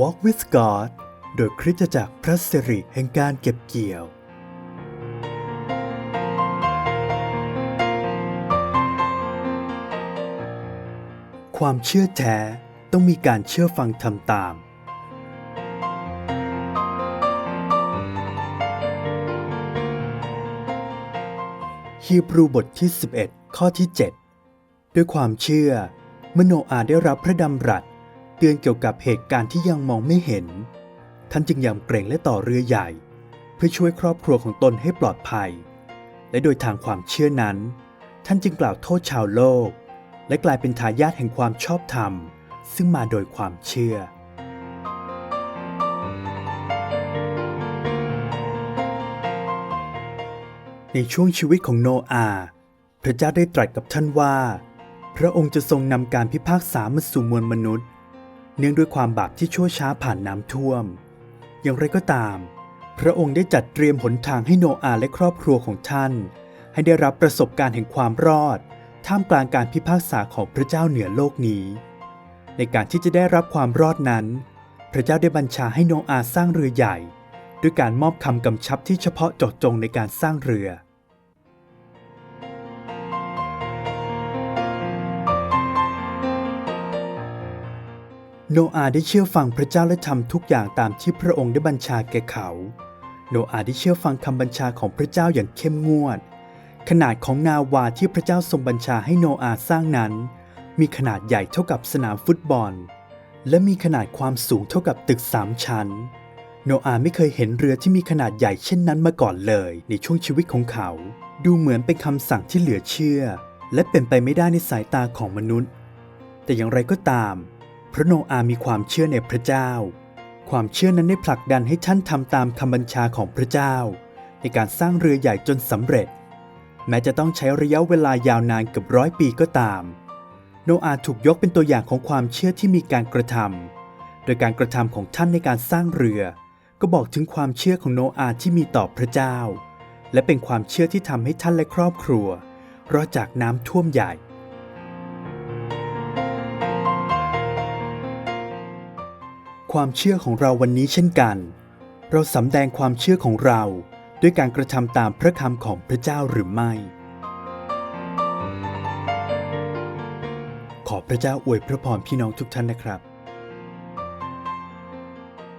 Walk with God โดยคริสตจักรพระสิริแห่งการเก็บเกี่ยว ความเชื่อแท้ต้องมีการเชื่อฟังทำตาม ฮีบรูบทที่ 11 ข้อที่ 7 ด้วยความเชื่อ มโนอาได้รับพระดำรัส ตือนเกี่ยวกับเหตุการณ์ที่ยังมองไม่เห็น ท่านจึงยำเกรงและต่อเรือใหญ่ เพื่อช่วยครอบครัวของตนให้ปลอดภัย และโดยทางความเชื่อนั้น ท่านจึงกล่าวโทษชาวโลก และกลายเป็นทายาทแห่งความชอบธรรม ซึ่งมาโดยความเชื่อในช่วงชีวิตของโนอาห์พระเจ้าได้ตรัสกับท่านว่า พระองค์จะทรงนำการพิพากษามาสู่มวลมนุษย์ เนื่องด้วยความบาปที่ชั่วช้าผ่านน้ำท่วม อย่างไรก็ตาม พระองค์ได้จัดเตรียมหนทางให้โนอาและครอบครัวของท่าน ให้ได้รับประสบการณ์แห่งความรอด ท่ามกลางการพิพากษาของพระเจ้าเหนือโลกนี้ ในการที่จะได้รับความรอดนั้น พระเจ้าได้บัญชาให้โนอาสร้างเรือใหญ่ ด้วยการมอบคำกำชับที่เฉพาะเจาะจงในการสร้างเรือ โนอาห์ได้เชื่อฟังพระเจ้าและทำทุกอย่างตามที่พระองค์ได้บัญชาแก่เขา โนอาห์ได้เชื่อฟังคำบัญชาของพระเจ้าอย่างเข้มงวด ขนาดของนาวาที่พระเจ้าทรงบัญชาให้โนอาห์สร้างนั้น มีขนาดใหญ่เท่ากับสนามฟุตบอล และมีขนาดความสูงเท่ากับตึกสามชั้น โนอาห์ไม่เคยเห็นเรือที่มีขนาดใหญ่เช่นนั้นมาก่อนเลยในช่วงชีวิตของเขา ดูเหมือนเป็นคำสั่งที่เหลือเชื่อ และเป็นไปไม่ได้ในสายตาของมนุษย์ แต่อย่างไรก็ตาม พระโนอาห์มีความเชื่อในพระเจ้า ความเชื่อนั้นได้ผลักดันให้ท่านทำตามคำบัญชาของพระเจ้า ในการสร้างเรือใหญ่จนสำเร็จ แม้จะต้องใช้ระยะเวลายาวนานเกือบร้อยปีก็ตาม โนอาห์ถูกยกเป็นตัวอย่างของความเชื่อที่มีการกระทำโดยการกระทำของท่านในการสร้างเรือ ก็บอกถึงความเชื่อของโนอาห์ที่มีต่อพระเจ้า และเป็นความเชื่อที่ทำให้ท่านและครอบครัวรอดจากน้ำท่วมใหญ่ ความเชื่อของเราวันนี้เช่นกัน เราสำแดงความเชื่อของเราด้วยการกระทำตามพระคำของพระเจ้าหรือไม่ ขอพระเจ้าอวยพระพรพี่น้องทุกท่านนะครับ